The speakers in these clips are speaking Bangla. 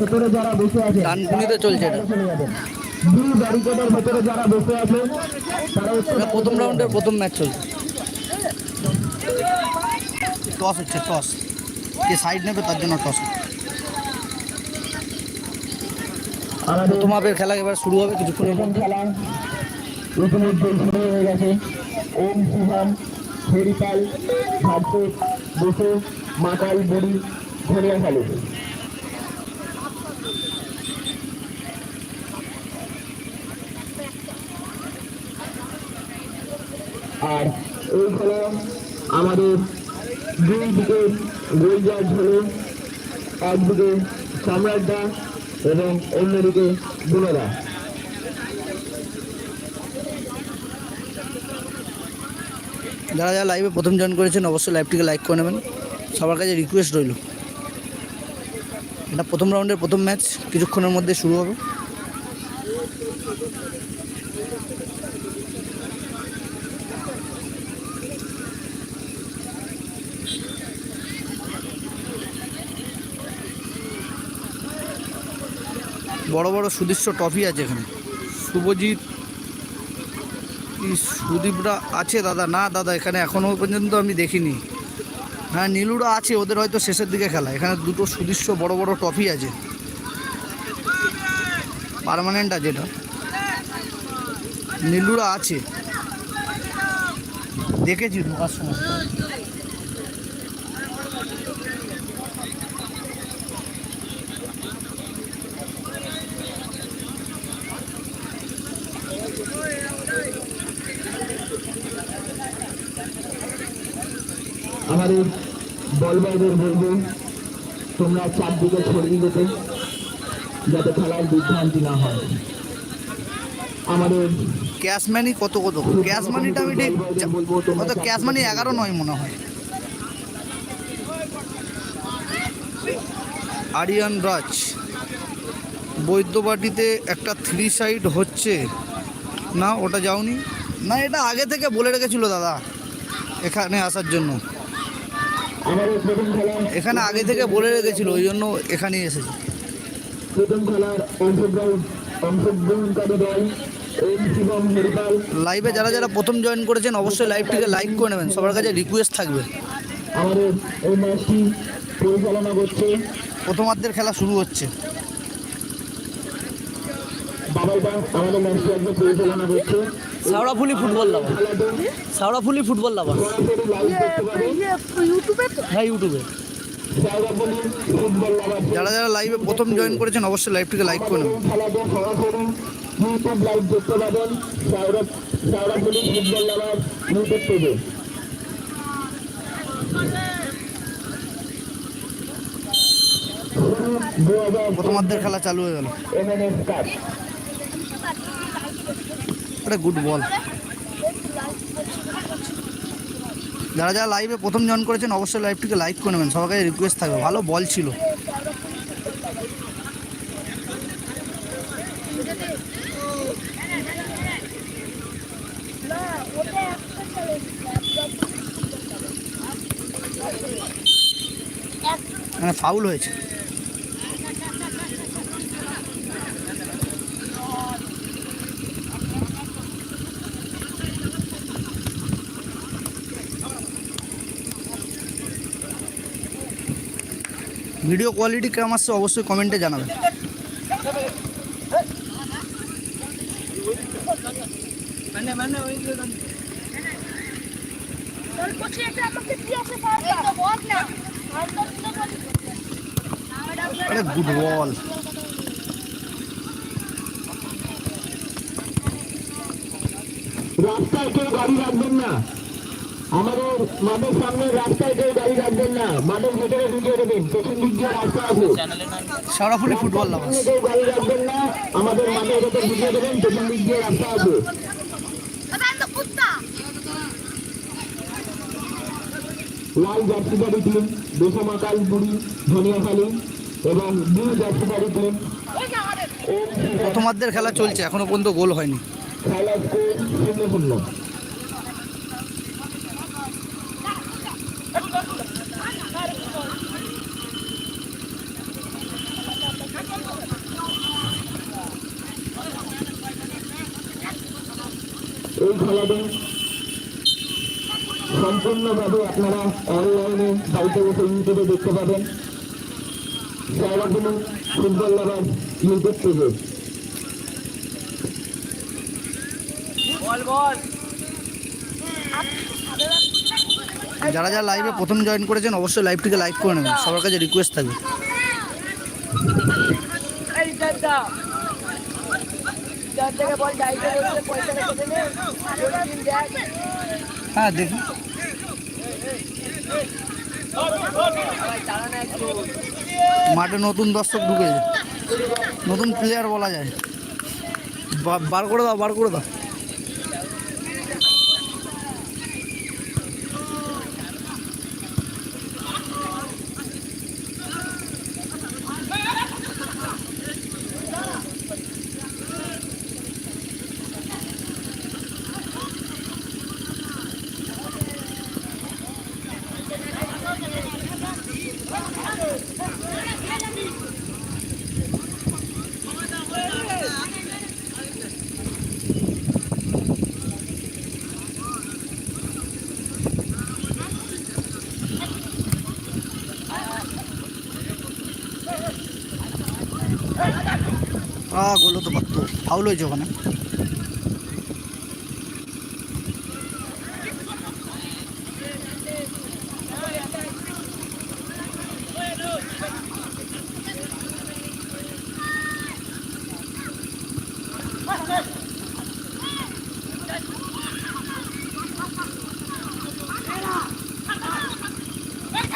ভেতরে যারা বসে আছে ডানকুনিতে চলছে ভেতরে যারা বসে আছে তারা প্রথম রাউন্ডের প্রথম ম্যাচ চলছে। টস হচ্ছে টস কে সাইড নেবে তার জন্য টস আমাদের প্রথম হাফের খেলা এবার শুরু হবে কিছুক্ষণের প্রথম মধ্যে। ইতিমধ্যে শুরু হয়ে গেছে। ওম শুভম হরিপাল ভার্সেস বসে মাকাল বুড়ি ধনিয়া খালু আর এই খেলা আমাদের দুই দিকে গোল জাজ হলো একদিকে সম্রাট দা এবং অন্যদিকে বুনদা যারা যারা লাইভে প্রথম জয়েন করেছেন, অবশ্যই লাইভটিকে লাইক করে নেবেন। সবার কাছে রিকোয়েস্ট রইল। এটা প্রথম রাউন্ডের প্রথম ম্যাচ, কিছুক্ষণের মধ্যে শুরু হবে। বড় বড় সুদৃশ্য ট্রফি আছে এখানে। শুভজিৎ সুদীপরা আছে? দাদা, না দাদা, এখানে এখনও পর্যন্ত আমি দেখিনি। হ্যাঁ নীলুরা আছে, ওদের হয়তো শেষের দিকে খেলা। এখানে দুটো সুদৃশ্য বড় বড় ট্রফি আছে। পার্মানেন্ট আছে এটা। নীলুরা আছে। দেখেছি ঢোকার সময়। আমাদের বলবাইদের বলব তোমরা চারদিকে ছড়িয়ে যেতে যাতে খেলার বিভ্রান্তি না হয়। আমাদের ক্যাশ মানি কত কত? ক্যাশ মানিটা আমি কত ক্যাশ মানি এগারো নয় মনে হয়। আরিয়ান রাজ, বৈদ্যবাটিতে একটা থ্রি সাইড হচ্ছে। না, ওটা যাওনি। না, এটা আগে থেকে বলে রেখেছিল দাদা, এখানে আসার জন্য। এখানে আগে থেকে বলে রেখেছিল, ওই জন্য এখানেই এসেছে। প্রথম খেলার লাইভে যারা যারা প্রথম জয়েন করেছেন, অবশ্যই লাইভটিকে লাইক করে নেবেন। সবার কাছে রিকোয়েস্ট থাকবে। আমাদের পরিচালনা করছে প্রথমার্ধের খেলা শুরু হচ্ছে। বাবাই দা আমাদের ম্যাচটি একজন পরিচালনা করছে। সাউড়াফুলি ফুটবল লাভার খেলাটি সাউড়াফুলি ফুটবল লাভার হ্যাঁ ইউটিউবে। যারা যারা লাইভে প্রথম জয়েন করেছেন অবশ্যই লাইভটিকে লাইক করে নেবেন। প্রথমার্ধের খেলা চালু হয়ে গেল। একটা গুড বল যারা যারা লাইভে প্রথম জয়েন করেছেন, অবশ্যই লাইভটিকে লাইক করে নেবেন। সবার রিকোয়েস্ট থাকবে। ভালো বল ছিল। মানে ফাউল হয়েছে। ভিডিও কোয়ালিটি কেমন আসছে অবশ্যই কমেন্টে জানাবেন। আরে গুড বল রাস্তায় কেউ গাড়ি রাখবেন না। আমাদের মাঠের সামনে রাস্তায় কেউ গাড়ি রাখবেন না। মাঠের ভেতরে ঢুকিয়ে দেবেন। পেছন দিক দিয়ে রাস্তা আছে। সারাফুলি ফুটবল কেউ গাড়ি রাখবেন না। আমাদের মাঠের ভেতরে ঢুকিয়ে দেবেন। পেছন দিক দিয়ে রাস্তা আছে। লাল জার্সিদারি টিম দেশমাকাল বুড়ি ধনিয়াখালী এবং ব্লু জার্সিদারি টিম প্রথমার্ধের খেলা চলছে এখনও পর্যন্ত গোল হয়নি। খেলা স্কোর শূন্য শূন্য সম্পূর্ণভাবে আপনারা অনলাইনে বাড়িতে বসে ইউটিউবে দেখতে পাবেন। সারাদিন ফুটবল লাভার ইউটিউব পেজে যারা যারা লাইভে প্রথম জয়েন করেছেন অবশ্যই লাইভটিকে লাইক করে নেবেন। সবার কাছে রিকোয়েস্ট থাকবে। হ্যাঁ দেখুন মাঠে নতুন দর্শক ঢুকেছে। নতুন প্লেয়ার বলা যায়। বার করে দাও, বার করে দাও আ গোলো তো পারতো ফাউল হয়েছে ওখানে।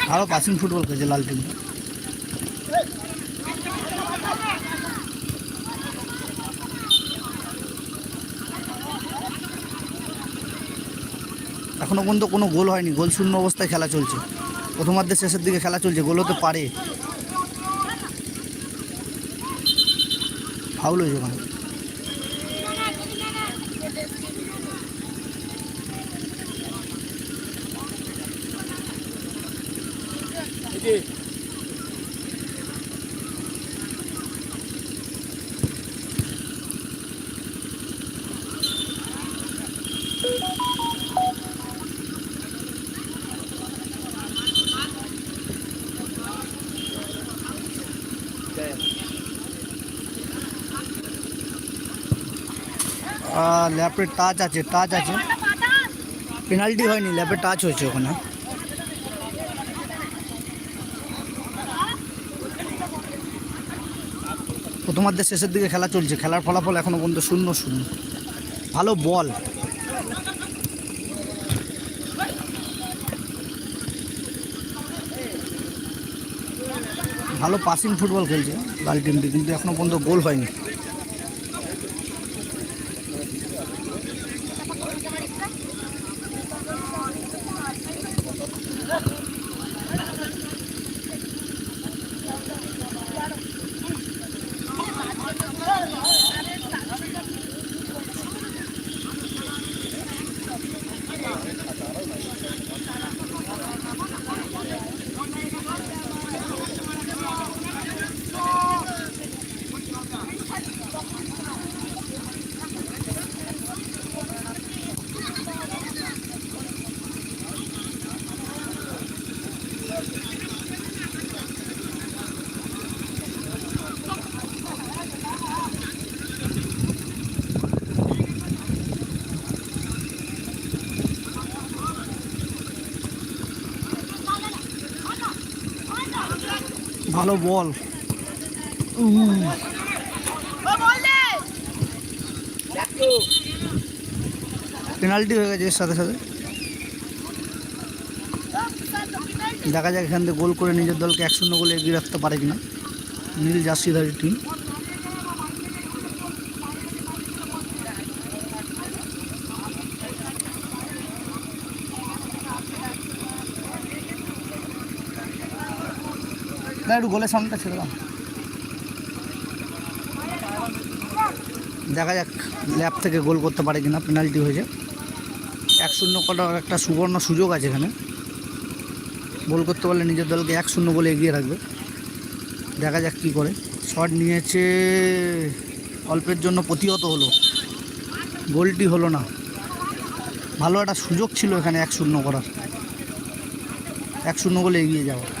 ভালো পাসিং ফুটবল খেলছে লাল টিম এখনও পর্যন্ত কোনো গোল হয়নি, গোল শূন্য অবস্থায় খেলা চলছে। প্রথমার্ধের শেষের দিকে খেলা চলছে গোল হতে পারে। ফাউল হয়েছে ওখানে। ল্যাপে টাচ আছে টাচ আছে। পেনাল্টি হয়নি ল্যাপে টাচ হয়েছে ওখানে। প্রথমার্ধের শেষের দিকে খেলা চলছে, খেলার ফলাফল এখনও পর্যন্ত শূন্য শূন্য। ভালো বল। ভালো পাসিং ফুটবল খেলছে লাল টিমটি কিন্তু এখনও পর্যন্ত গোল হয়নি। ভালো বল। পেনাল্টি হয়ে গেছে এর সাথে সাথে। দেখা যাক এখান থেকে গোল করে নিজের দলকে এক শূন্য গোলে এগিয়ে রাখতে পারে কিনা। নীল জার্সিধারী টিম না একটু গোলের সামনেটা ছেড়ে দাও। দেখা যাক ল্যাব থেকে গোল করতে পারে কিনা, পেনাল্টি হয়েছে। এক শূন্য করার একটা সুবর্ণ সুযোগ আছে এখানে। গোল করতে পারলে নিজের দলকে এক শূন্য গোলে এগিয়ে রাখবে। দেখা যাক কী করে। শট নিয়েছে, অল্পের জন্য প্রতিহত হলো। গোলটি হলো না। ভালো একটা সুযোগ ছিল এখানে এক শূন্য করার। এক শূন্য গোলে এগিয়ে যাওয়া।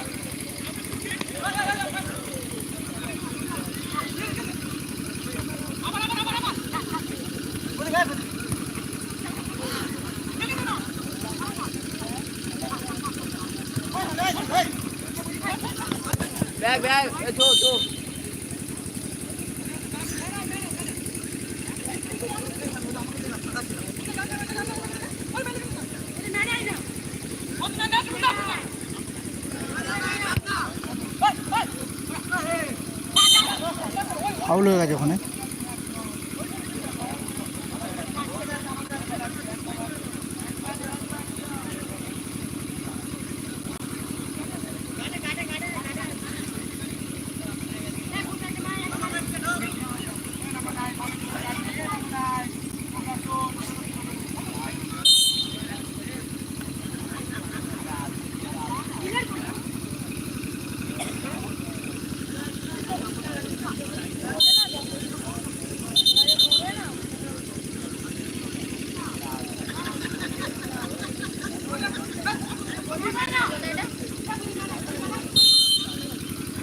ফাউল হয়ে গেছে ওখানে।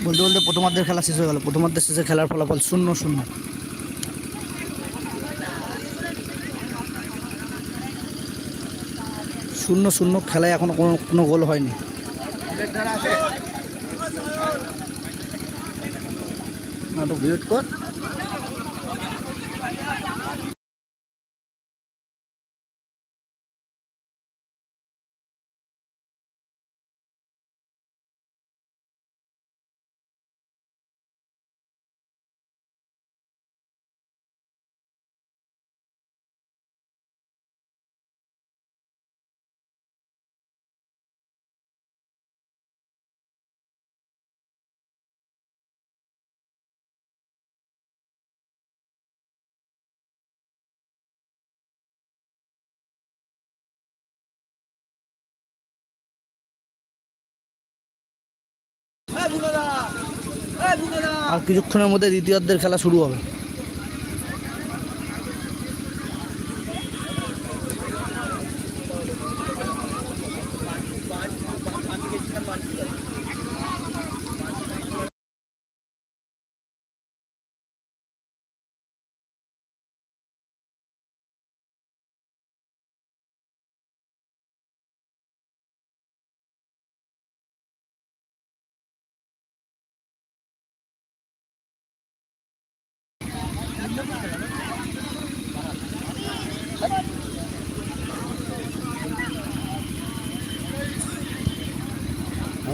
বলতে বলতে প্রথমার্ধের খেলা শেষ হয়ে গেল। প্রথমার্ধের শেষে খেলার ফলাফল শূন্য শূন্য। শূন্য শূন্য খেলায় এখনও কোনো কোনো গোল হয়নি। নাটক ভিড় কর আর কিছুক্ষণের মধ্যে দ্বিতীয়ার্ধের খেলা শুরু হবে।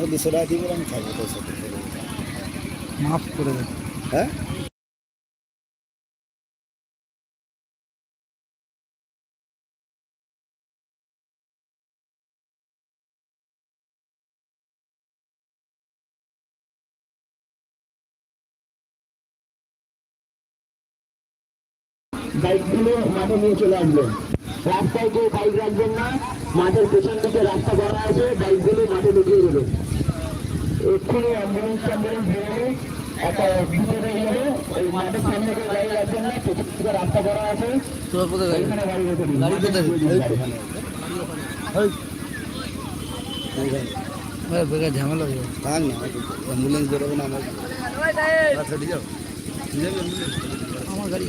আমার দুশো টাকা দিয়ে আমি খাব তোর সাথে মাফ করে দেবে হ্যাঁ? বাইকগুলো মাঠে নিয়ে চলে আসবেন রাস্তায় কেউ বাইক রাখবেন না মাঠের পেছন দিকে রাস্তা করা আছে বাইকগুলো মাঠে ঢুকিয়ে দেবেন। এক্ষুনি অ্যাম্বুলেন্স ট্যাম্বুলেন্স বেরোবে একটা ভিতরে গেলে ওই মাঠের সামনে কেউ গাড়ি রাখবেন না পেছন রাস্তা করা আছে। ওইখানে গাড়ি রেখে দিন গাড়ি কোথায়? বেকার ঝামেলা হয়ে থাক না অ্যাম্বুলেন্স বেরোবে না আমার আমার গাড়ি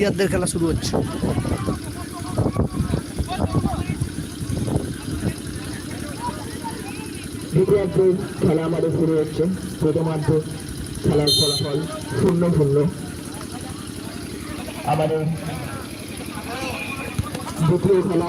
দ্বিতীয়ার্ধের খেলা শুরু হচ্ছে। দ্বিতীয়ার্ধের খেলা আমাদের শুরু হচ্ছে। প্রথমার্ধ খেলার ফলাফল শূন্য শূন্য। আমাদের দ্বিতীয় খেলা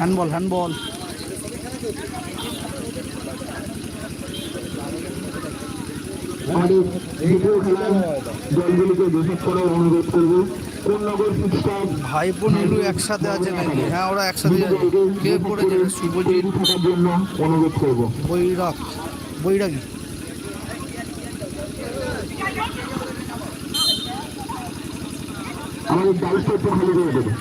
হ্যান্ডবল হ্যান্ডবল। আমাদের দ্বিতীয় খেলার দলগুলিকে যেসব করে অনুরোধ করব ভাইপো নীলু একসাথে আছে নাকি? হ্যাঁ ওরা একসাথে কে? শুভজিৎ। থাকার জন্য অনুরোধ করব। বৈরাগ বৈরাগী। আমাদের দায়িত্ব খালি করে দেবে।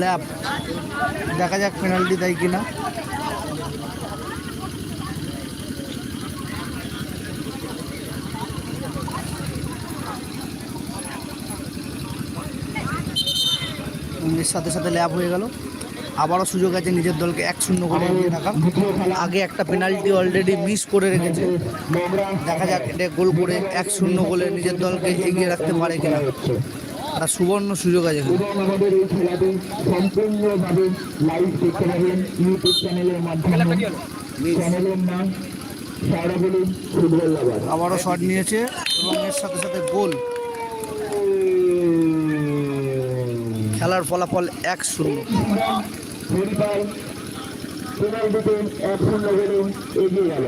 ল্যাব। দেখা যাক পেনাল্টি দেয় কিনা। এর সাথে সাথে ল্যাব হয়ে গেল। আবারও সুযোগ আছে নিজের দলকে এক শূন্য করে দ্বিতীয় খেলা আগে একটা পেনাল্টি অলরেডি মিস করে রেখেছে। দেখা যাক এটা গোল করে এক শূন্য গোলে নিজের দলকে এগিয়ে রাখতে পারে কিনা। একটা সুবর্ণ সুযোগ আছে এবং আমাদের এই খেলাটি সম্পূর্ণভাবে লাইভ দেখতে পাবেন ইউটিউব চ্যানেলের মাধ্যমে। চ্যানেলের নাম সারাবলি ফুটবল লাভার আবারও শট নিয়েছে এবং এর সাথে সাথে গোল। খেলার ফলাফল এক শূন্য। হরিপাল পেনাল্টিতে এক শূন্য গোলে এগিয়ে গেল।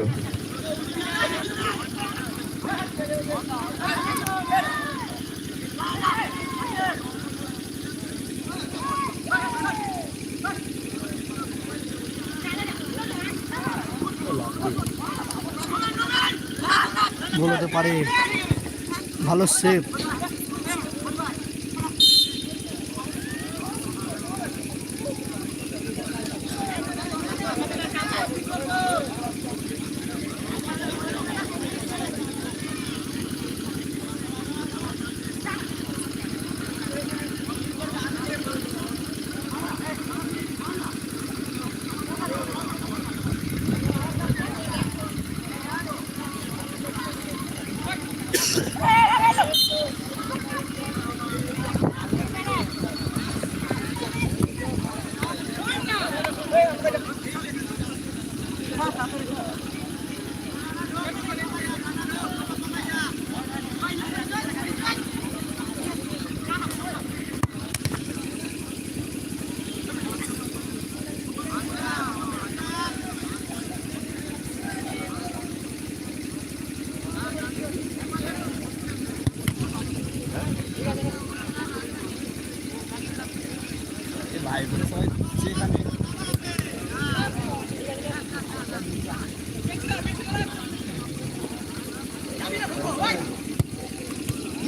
গোল হতে পারে। ভালো সেভ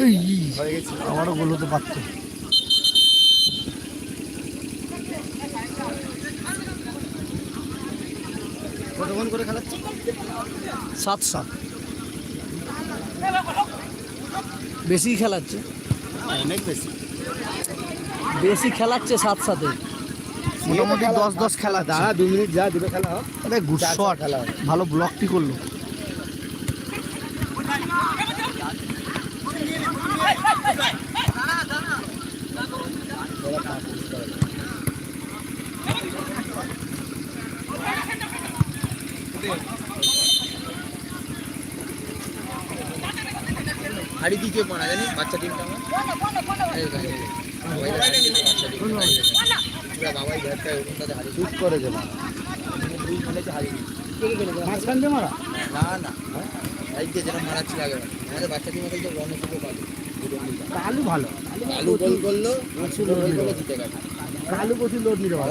এই, আমারও গোল হতে পারতো। কতক্ষণ করে খেলাচ্ছে? সাত সাত। বেশি খেলাচ্ছে? অনেক বেশি। বেশি খেলাচ্ছে সাত সাথে মোটামুটি দশ দশ খেলা। দাঁড়া দু মিনিট যা দিবে খেলা হোক। চার খেলা। ভালো ব্লকটি করল ওরা পাঁচ মিনিট করে। হাড়ি দিকে পড়া জানি বাচ্চা টিমটা আমার এই গায়ে এই গায়ে। বাচ্চা টিম, এই গায়ে। পুরা বাবাই ঘরটা ওখানটাতে হাড়ি শুট করে দেবে দুই মিলেছে হাড়ি দিই। মাঝখান দিয়ে মারা না না হাড়ি দিয়ে যেরকম মারাচ্ছিল আগে আমাদের বাচ্চা টিমে খেলছে রণসুকে পাবে কালু ভালো। আলু গোল করল কালু প্রচুর লোড নিতে পারে।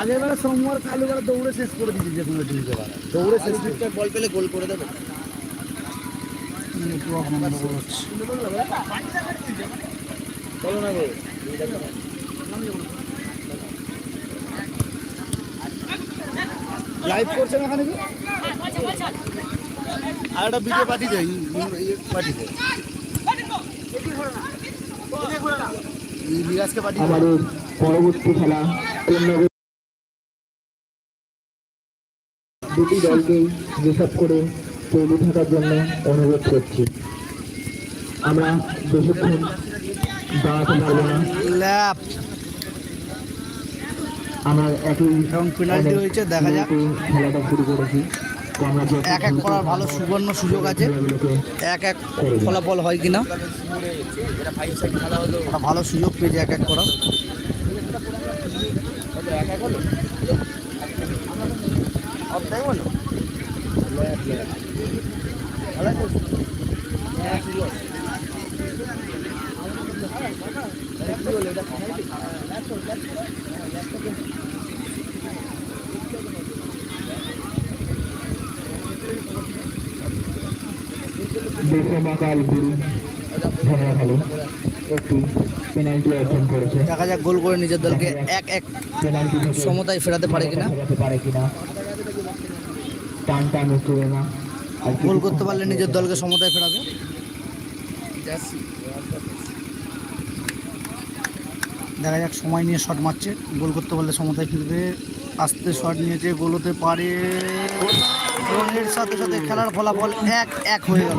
আগের বেলা সোমবার কালু বেলা দৌড়ে শেষ করে দিয়েছে যে কোনো দিতে পারে দৌড়ে শেষ বল পেলে গোল করে দেবে। নেটওয়ার্ক চলো না গো লাইভ করছেন এখানে কি? আর একটা ভিডিও পাঠিয়ে দেয় পাঠিয়ে পাঠিয়ে দেয় আমাদের পরবর্তী খেলা দুটি দলকেই যেসব করে তৈরি থাকার জন্য অনুরোধ করছি। আমরা বেশিক্ষণ দাঁড়াতে পারব না। আমরা একই। খেলাটা শুরু করেছি। এক এক করার ভালো সুবর্ণ সুযোগ আছে। এক এক ফলাফল হয় কিনা? ভালো সুযোগ পেয়েছে এক এক করার এক এক হলো অফ টাইম হলো খেলা চলছে হ্যাঁ শুরু হবে কি হলো এটা দেশমাকাল গুরু। ধরা হলো একটি পেনাল্টি অর্জন করেছে। দেখা যাক গোল করে নিজের দলকে এক এক পেনাল্টি সমতায় ফেরাতে পারে কিনা। ফেরাতে পারে কিনা। টান টান উঠবে না। আর গোল করতে পারলে নিজের দলকে সমতায় ফেরাবে। দেখা যাক সময় নিয়ে শট মারছে। গোল করতে পারলে সমতায় ফিরবে। আস্তে শট নিয়েছে গোল হতে পারে। এবং সাথে সাথে খেলার ফলাফল এক এক হয়ে গেল।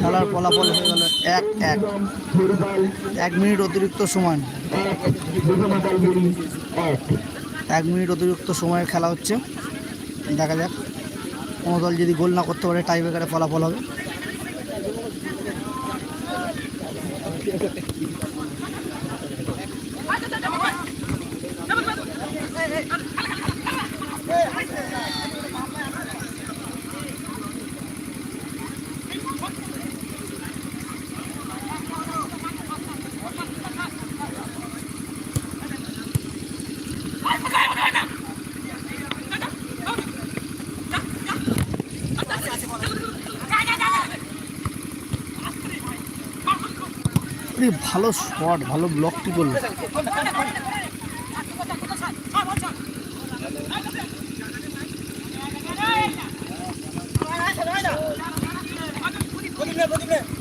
খেলার ফলাফল হয়ে গেল এক এক। এক মিনিট অতিরিক্ত সময়। এক মিনিট অতিরিক্ত সময়ে খেলা হচ্ছে। দেখা যাক। কোনো দল যদি গোল না করতে পারে টাই ব্রেকারে ফলাফল হবে। আরে ভালো শট ভালো ব্লকটি করল বলতে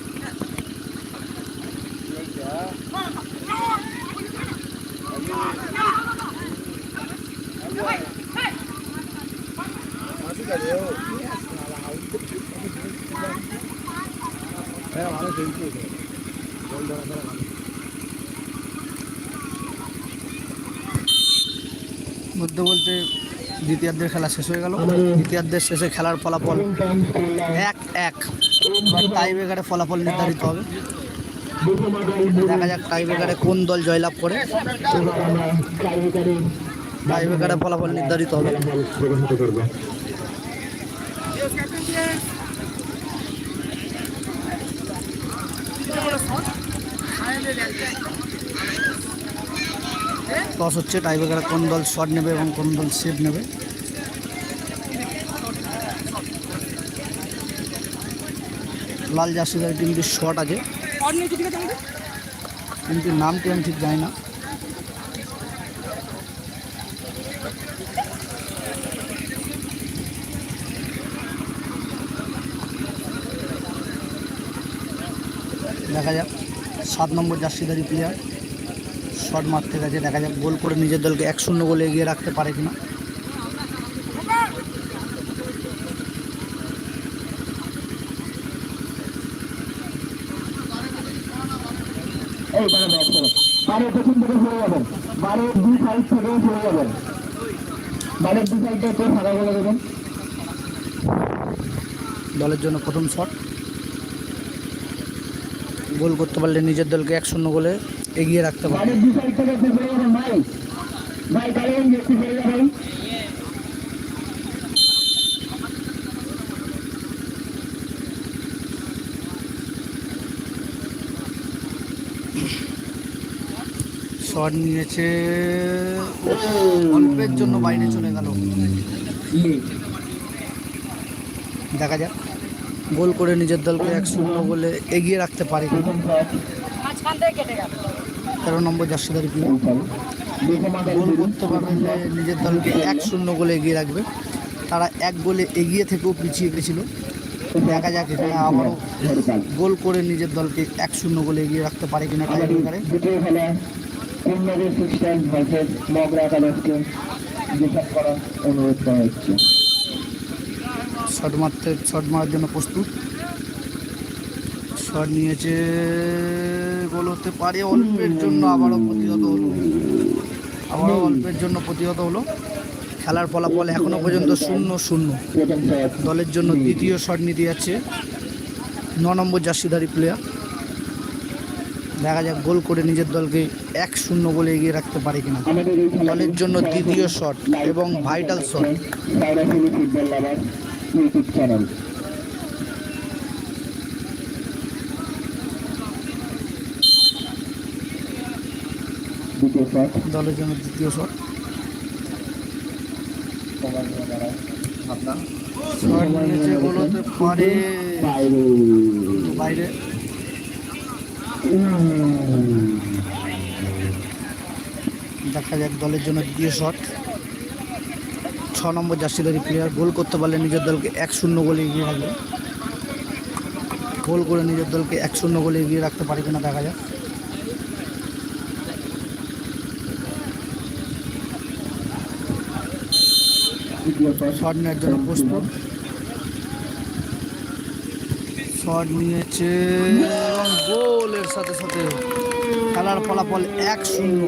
বলতে দ্বিতীয়ার্ধের খেলা শেষ হয়ে গেল। দ্বিতীয়ার্ধের শেষে খেলার ফলাফল এক এক টাই ব্রেকারে ফলাফল নির্ধারিত হবে। দেখা যাক টাই ব্রেকারে কোন দল জয়লাভ করে। টাই ব্রেকারে ফলাফল নির্ধারিত হবে। টস হচ্ছে টাই ব্রেকারে কোন দল শট নেবে এবং কোন দল সেভ নেবে। লাল জার্সিদার টিমটির শট আছে। কিন্তু নামটি আমি ঠিক জানি না। দেখা যাক সাত নম্বর জার্সিদারি প্লেয়ার শট মারতে গেছে, দেখা যাক গোল করে নিজের দলকে এক শূন্য গোলে এগিয়ে রাখতে পারে কিনা। দুই যাবেন দুই সাইডটা দেবেন দলের জন্য প্রথম শট। গোল করতে পারলে নিজের দলকে এক শূন্য গোলে এগিয়ে রাখতে পারে। যাবেন শট নিয়েছে। অল্পের জন্য বাইরে চলে গেল। দেখা যাক। গোল করে নিজের দলকে এক শূন্য গোলে এগিয়ে রাখতে পারে তেরো নম্বর জার্সিদারি মাকাল গোল করতে পারলে নিজের দলকে এক শূন্য গোলে এগিয়ে রাখবে। তারা এক গোলে এগিয়ে থেকেও পিছিয়ে গেছিল। দেখা যাক এখানে আবারও গোল করে নিজের দলকে এক শূন্য গোলে এগিয়ে রাখতে পারে কিনা টাই ব্রেকারে দ্বিতীয় খেলা পূর্ণবী সিক্সটাইন ভার্সেস মগরা কালাসকে ডিফেন্ড করার অনুরোধ করা শট মারতে, শট মারার জন্য প্রস্তুত। শট নিয়েছে গোল হতে পারে, অল্পের জন্য আবারও প্রতিহত হলো। আবারও অল্পের জন্য প্রতিহত হলো। খেলার ফলাফল এখনও পর্যন্ত শূন্য শূন্য। দলের জন্য দ্বিতীয় শট নিতে যাচ্ছে ন নম্বর জার্সিধারী প্লেয়ার দেখা যাক গোল করে নিজের দলকে এক শূন্য বলে এগিয়ে রাখতে পারে কিনা। দলের জন্য দ্বিতীয় শট এবং ভাইটাল শট সাইরাফুলি ফুটবল লাভার ইউটিউব চ্যানেল দ্বিতীয় শট দলের জন্য দ্বিতীয় শট বাইরে। দেখা যাক দলের জন্য দ্বিতীয় শট ছ নম্বর জার্সিধারী প্লেয়ার গোল করতে পারলে নিজের দলকে এক শূন্য গোলে এগিয়ে রাখবে। গোল করে নিজের দলকে এক শূন্য গোলে এগিয়ে রাখতে পারে কিনা দেখা যাক। শট নেওয়ার জন্য প্রস্তুত। শট নিয়েছে এবং গোলের সাথে সাথে খেলার ফলাফল এক শূন্য।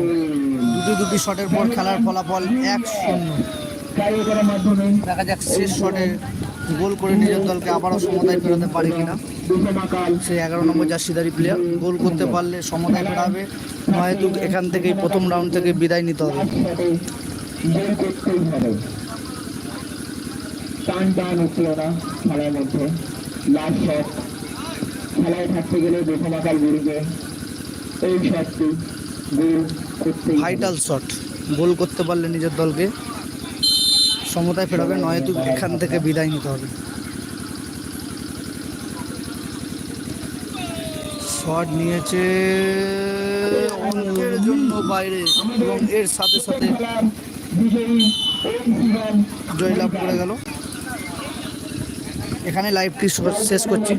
দুটি দুটি শটের পর খেলার ফলাফল এক শূন্য। দেখা যাক শেষ শটে গোল করে নিজের দলকে আবারও সমতায় ফেরাতে পারে কিনা। সে এগারো নম্বর জার্সিদারি প্লেয়ার গোল করতে পারলে সমতায় ফেরাবে। নয়তো এখান থেকেই প্রথম রাউন্ড থেকে বিদায় নিতে হবে একসাথে গোল করতেই হবে টান টান উঠল না খেলার মধ্যে। Last shot. খেলায় থাকতে গেলে বিষমাকাল গুরুকে এই শটটি গোল করতেই হবে। Vital shot. গোল করতে পারলে নিজের দলকে সমতায় ফেরাবে নয়তো এখান থেকে বিদায় নিতে হবে। শট নিয়েছে অঙ্কের জন্য বাইরে এবং এর সাথে সাথে জয়লাভ করে গেল। এখানে লাইভটি শেষ করছি।